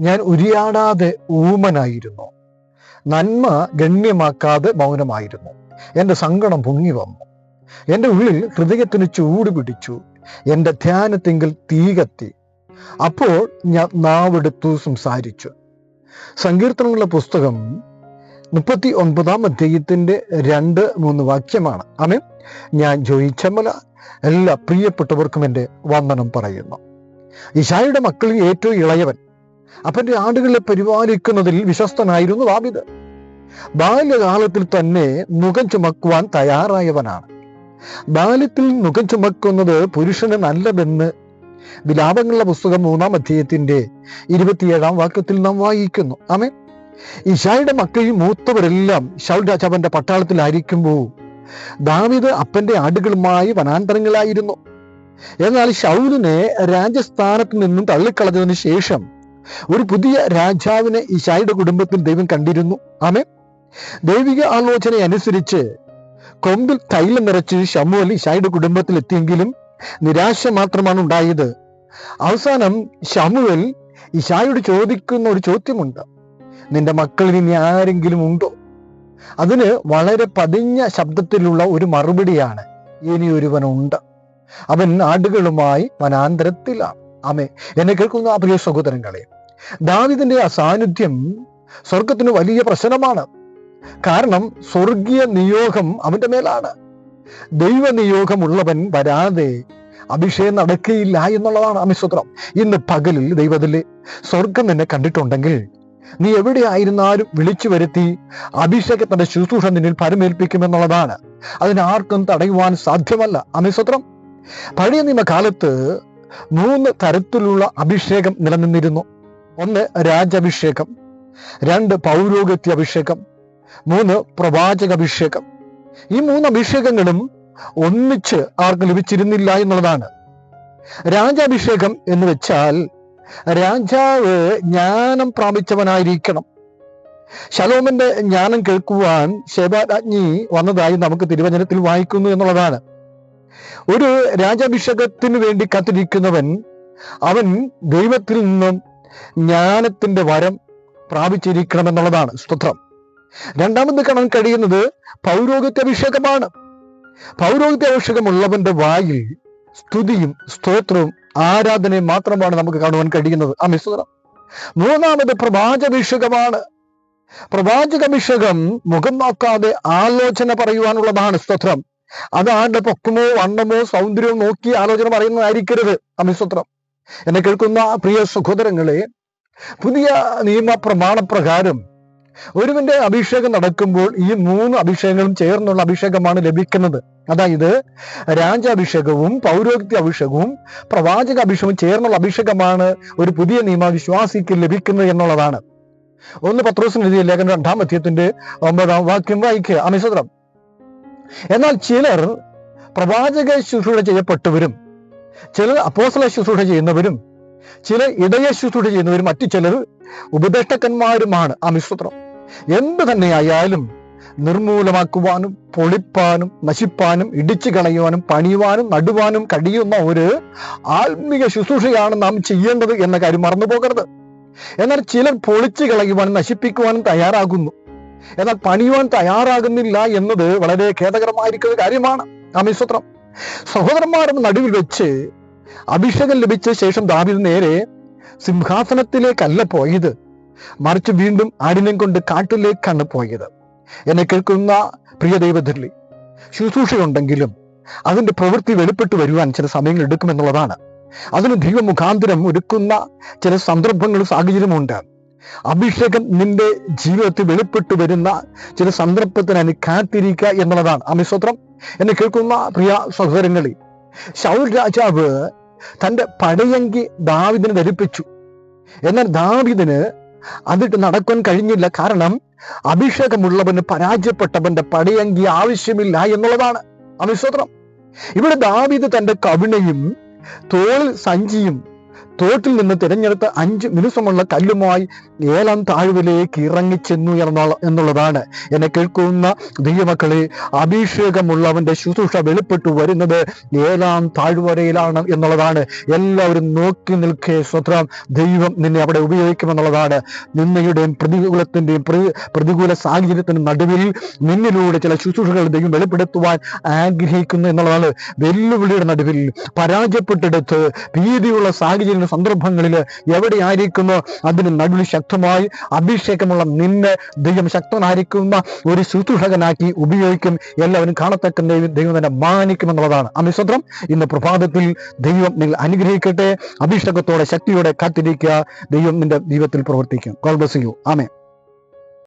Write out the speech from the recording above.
ഞാൻ ഉരിയാടാതെ ഊമനായിരുന്നു. നന്മ ഗണ്യമാക്കാതെ മൗനമായിരുന്നു. എന്റെ സങ്കടം പൊങ്ങി വന്നു. എന്റെ ഉള്ളിൽ ഹൃദയത്തിന് ചൂട് പിടിച്ചു. എന്റെ ധ്യാനത്തിങ്കിൽ തീ കത്തി. അപ്പോൾ ഞാൻ നാവെടുത്തു സംസാരിച്ചു. സങ്കീർത്തനങ്ങളുടെ പുസ്തകം മുപ്പത്തി ഒൻപതാം അധ്യായത്തിന്റെ രണ്ട് മൂന്ന് വാക്യമാണ്. ആമേ ഞാൻ ജോയിച്ചമ്മല എല്ലാ പ്രിയപ്പെട്ടവർക്കും എന്റെ വന്ദനം പറയുന്നു. ഇഷായുടെ മക്കളിൽ ഏറ്റവും ഇളയവൻ. അപ്പന്റെ ആടുകളെ പരിപാലിക്കുന്നതിൽ വിശ്വസ്തനായിരുന്നു ദാവിദ്. ബാല്യകാലത്തിൽ തന്നെ മുഖം ചുമക്കുവാൻ തയ്യാറായവനാണ്. ബാല്യത്തിൽ മുഖം ചുമക്കുന്നത് പുരുഷന് നല്ലതെന്ന് വിലാപങ്ങളുടെ പുസ്തകം മൂന്നാം അധ്യായത്തിന്റെ ഇരുപത്തിയേഴാം വാക്യത്തിൽ നാം വായിക്കുന്നു. ആമേ ഇഷായുടെ മക്കളിൽ മൂത്തവരെല്ലാം ഷൗൽ രാജാവന്റെ പട്ടാളത്തിലായിരിക്കുമ്പോൾ ദാവിദ് അപ്പന്റെ ആടുകളുമായി വനാന്തരങ്ങളായിരുന്നു എന്നാൽ ഷൗലിനെ രാജസ്ഥാനത്ത് നിന്നും തള്ളിക്കളഞ്ഞതിന് ശേഷം ഒരു പുതിയ രാജാവിനെ ഇഷായുടെ കുടുംബത്തിൽ ദൈവം കണ്ടിരുന്നു. ആമേ ദൈവിക ആലോചന അനുസരിച്ച് കൊമ്പിൽ തൈലം നിറച്ച് ഷമുവൽ ഇഷായുടെ കുടുംബത്തിൽ എത്തിയെങ്കിലും നിരാശ മാത്രമാണ് ഉണ്ടായത്. അവസാനം ഷമുവൽ ഇഷായോട് ചോദിക്കുന്ന ഒരു ചോദ്യമുണ്ട്. നിന്റെ മക്കളിൽ ഇനി ആരെങ്കിലും ഉണ്ടോ? അതിന് വളരെ പതിഞ്ഞ ശബ്ദത്തിലുള്ള ഒരു മറുപടിയാണ് ഇനിയൊരുവനുണ്ട് അവൻ നാടുകളുമായി വനാന്തരത്തിലാണ്. ആമേ എന്നെ കേൾക്കുന്ന ആ പ്രിയ സഹോദരങ്ങളെ ദാവിദിന്റെ അസാന്നിധ്യം സ്വർഗത്തിന് വലിയ പ്രശ്നമാണ്. കാരണം സ്വർഗീയ നിയോഗം അവന്റെ മേലാണ്. ദൈവ നിയോഗമുള്ളവൻ വരാതെ അഭിഷേകം നടക്കുകയില്ല എന്നുള്ളതാണ് അമിസ്വത്രം ഇന്ന് പകലിൽ ദൈവത്തിലെ സ്വർഗം നിന്നെ കണ്ടിട്ടുണ്ടെങ്കിൽ നീ എവിടെയായിരുന്നാലും വിളിച്ചു വരുത്തി അഭിഷേകത്തിന്റെ ശുശ്രൂഷ നിന്നിൽ പരമേൽപ്പിക്കുമെന്നുള്ളതാണ്. അതിനാർക്കും തടയുവാൻ സാധ്യമല്ല. അമിസ്വത്രം പഴയ നിയമകാലത്ത് മൂന്ന് തരത്തിലുള്ള അഭിഷേകം നിലനിന്നിരുന്നു. ഒന്ന് രാജാഭിഷേകം രണ്ട് പൗരോഗത്യ അഭിഷേകം മൂന്ന് പ്രവാചക അഭിഷേകം ഈ മൂന്ന് അഭിഷേകങ്ങളും ഒന്നിച്ച് ആർക്കും ലഭിച്ചിരുന്നില്ല എന്നുള്ളതാണ്. രാജാഭിഷേകം എന്ന് വെച്ചാൽ രാജാവ് ജ്ഞാനം പ്രാപിച്ചവനായിരിക്കണം. ശലോമന്റെ ജ്ഞാനം കേൾക്കുവാൻ ശേബാരാജ്ഞി വന്നതായി നമുക്ക് തിരുവചനത്തിൽ വായിക്കുന്നു എന്നുള്ളതാണ്. ഒരു രാജാഭിഷേകത്തിന് വേണ്ടി കാത്തിരിക്കുന്നവൻ അവൻ ദൈവത്തിൽ നിന്നും ജ്ഞാനത്തിന്റെ വരം പ്രാപിച്ചിരിക്കണം എന്നുള്ളതാണ് സ്തോത്രം. രണ്ടാമത് കാണാൻ കഴിയുന്നത് പൗരോഹിത്യ അഭിഷേകമാണ്. പൗരോഹിത്യ അഭിഷേകമുള്ളവന്റെ വായിൽ സ്തുതിയും സ്തോത്രവും ആരാധനയും മാത്രമാണ് നമുക്ക് കാണുവാൻ കഴിയുന്നത്. ആ മിശ്രം മൂന്നാമത് പ്രവാചകഭിഷേകമാണ്. പ്രവാചകഭിഷേകം മുഖം നോക്കാതെ ആലോചന പറയുവാനുള്ളതാണ് സ്തോത്രം. അത് ആരുടെ പൊക്കമോ വണ്ണമോ സൗന്ദര്യമോ നോക്കി ആലോചന പറയുന്നതായിരിക്കരുത് അമിസ്വത്രം എന്നെ കേൾക്കുന്ന പ്രിയ സഹോദരങ്ങളെ പുതിയ നിയമ പ്രമാണപ്രകാരം ഒരുവിന്റെ അഭിഷേകം നടക്കുമ്പോൾ ഈ മൂന്ന് അഭിഷേകങ്ങളും ചേർന്നുള്ള അഭിഷേകമാണ് ലഭിക്കുന്നത്. അതായത് രാജാഭിഷേകവും പൗരോഹിത്യ അഭിഷേകവും പ്രവാചക അഭിഷേകവും ചേർന്നുള്ള അഭിഷേകമാണ് ഒരു പുതിയ നിയമ വിശ്വാസിക്ക് ലഭിക്കുന്നത് എന്നുള്ളതാണ്. ഒന്ന് പത്രോസിന് എഴുതിയ ലേഖനം രണ്ടാം അധ്യയത്തിന്റെ ഒമ്പതാം വാക്യം വായിക്കുക. അമിസത്രം എന്നാൽ ചിലർ പ്രവാചക ശുശ്രൂഷ ചെയ്യപ്പെട്ടവരും ചിലർ അപ്പോസല ശുശ്രൂഷ ചെയ്യുന്നവരും ചില ഇടയ ശുശ്രൂഷ ചെയ്യുന്നവരും മറ്റു ചിലർ ഉപദേഷ്ടക്കന്മാരുമാണ് ആ മിശ്രം എന്ത് തന്നെയായാലും നിർമൂലമാക്കുവാനും പൊളിപ്പാനും നശിപ്പാനും ഇടിച്ചു കളയുവാനും പണിയുവാനും നടുവാനും കഴിയുന്ന ഒരു ആത്മീക ശുശ്രൂഷയാണ് നാം ചെയ്യേണ്ടത് എന്ന കാര്യം മറന്നു പോകരുത് എന്നാൽ ചിലർ പൊളിച്ചു കളയുവാനും നശിപ്പിക്കുവാനും തയ്യാറാകുന്നു. എന്നാൽ പണിയുവാൻ തയ്യാറാകുന്നില്ല എന്നത് വളരെ ഖേദകരമായിരിക്കുന്ന കാര്യമാണ് അമിസ്വത്രം സഹോദരന്മാരുടെ നടുവിൽ വെച്ച് അഭിഷേകം ലഭിച്ച ശേഷം ദാവിദ് നേരെ സിംഹാസനത്തിലേക്കല്ല പോയത്. മറിച്ച് വീണ്ടും ആടിനെ കൊണ്ട് കാട്ടിലേക്കാണ് പോയത്. എന്നെ കേൾക്കുന്ന പ്രിയ ദൈവദുല്ലി ശുശ്രൂഷയുണ്ടെങ്കിലും അതിന്റെ പ്രവൃത്തി വെളിപ്പെട്ടു വരുവാൻ ചില സമയങ്ങൾ എടുക്കുമെന്നുള്ളതാണ്. അതിന് ദൈവമുഖാന്തരം ഒരുക്കുന്ന ചില സന്ദർഭങ്ങളും സാഹചര്യമുണ്ട്. അഭിഷേകം നിന്റെ ജീവിതത്തിൽ വെളിപ്പെട്ടു വരുന്ന ചില സന്ദർഭത്തിനായി കാത്തിരിക്കുക എന്നുള്ളതാണ്. അമിസ്വത്രം എന്നെ കേൾക്കുന്ന പ്രിയ സഹോദരങ്ങളിൽ ശൗൽ രാജാവ് തന്റെ പടയങ്കി ദാവിദിനെ ധരിപ്പിച്ചു. എന്നാൽ ദാവിദിന് അതിട്ട് നടക്കാൻ കഴിഞ്ഞില്ല. കാരണം അഭിഷേകമുള്ളവന് പരാജയപ്പെട്ടവന്റെ പടയങ്കി ആവശ്യമില്ല എന്നുള്ളതാണ് അമിസ്വത്രം ഇവിടെ ദാവിദ് തന്റെ കവിണയും തോളിൽ സഞ്ചിയും തോട്ടിൽ നിന്ന് തിരഞ്ഞെടുത്ത അഞ്ച് മിനുസമുള്ള കല്ലുമായി ഏലം താഴ്വിലേക്ക് ഇറങ്ങിച്ചെന്നു എന്നുള്ളതാണ്. എന്നെ കേൾക്കുന്ന ദൈവമക്കളെ അഭിഷേകമുള്ളവന്റെ ശുശ്രൂഷ വെളിപ്പെട്ടു വരുന്നത് ഏലാം താഴ്വരയിലാണ് എന്നുള്ളതാണ്. എല്ലാവരും നോക്കി നിൽക്കേ സ്വത്രം. ദൈവം നിന്നെ അവിടെ ഉപയോഗിക്കുമെന്നുള്ളതാണ്. നിന്നയുടെയും പ്രതികൂലത്തിന്റെയും പ്രതികൂല സാഹചര്യത്തിനും നടുവിൽ നിന്നിലൂടെ ചില ശുശ്രൂഷകൾ ദൈവം വെളിപ്പെടുത്തുവാൻ ആഗ്രഹിക്കുന്നു എന്നുള്ളതാണ്. വെല്ലുവിളിയുടെ നടുവിൽ പരാജയപ്പെട്ടെടുത്ത് ഭീതിയുള്ള സാഹചര്യ സന്ദർഭങ്ങളിൽ എവിടെയായിരിക്കുന്നു? അതിന് നടുവിൽ ശക്തമായി അഭിഷേകമുള്ള നിന്നെ ദൈവം ശക്തനായിരിക്കുന്ന ഒരു ശുശ്രൂഷകനാക്കി ഉപയോഗിക്കും. എല്ലാവരും കാണത്തക്ക ദൈവം തന്നെ മാനിക്കുമെന്നുള്ളതാണ് അമിശ്രം ഇന്ന് പ്രഭാതത്തിൽ ദൈവം നിങ്ങൾ അനുഗ്രഹിക്കട്ടെ. അഭിഷേകത്തോടെ ശക്തിയോടെ കാത്തിരിക്കുക. ദൈവം നിന്റെ ദൈവത്തിൽ പ്രവർത്തിക്കും. ബ്ലസ് യു ആമേ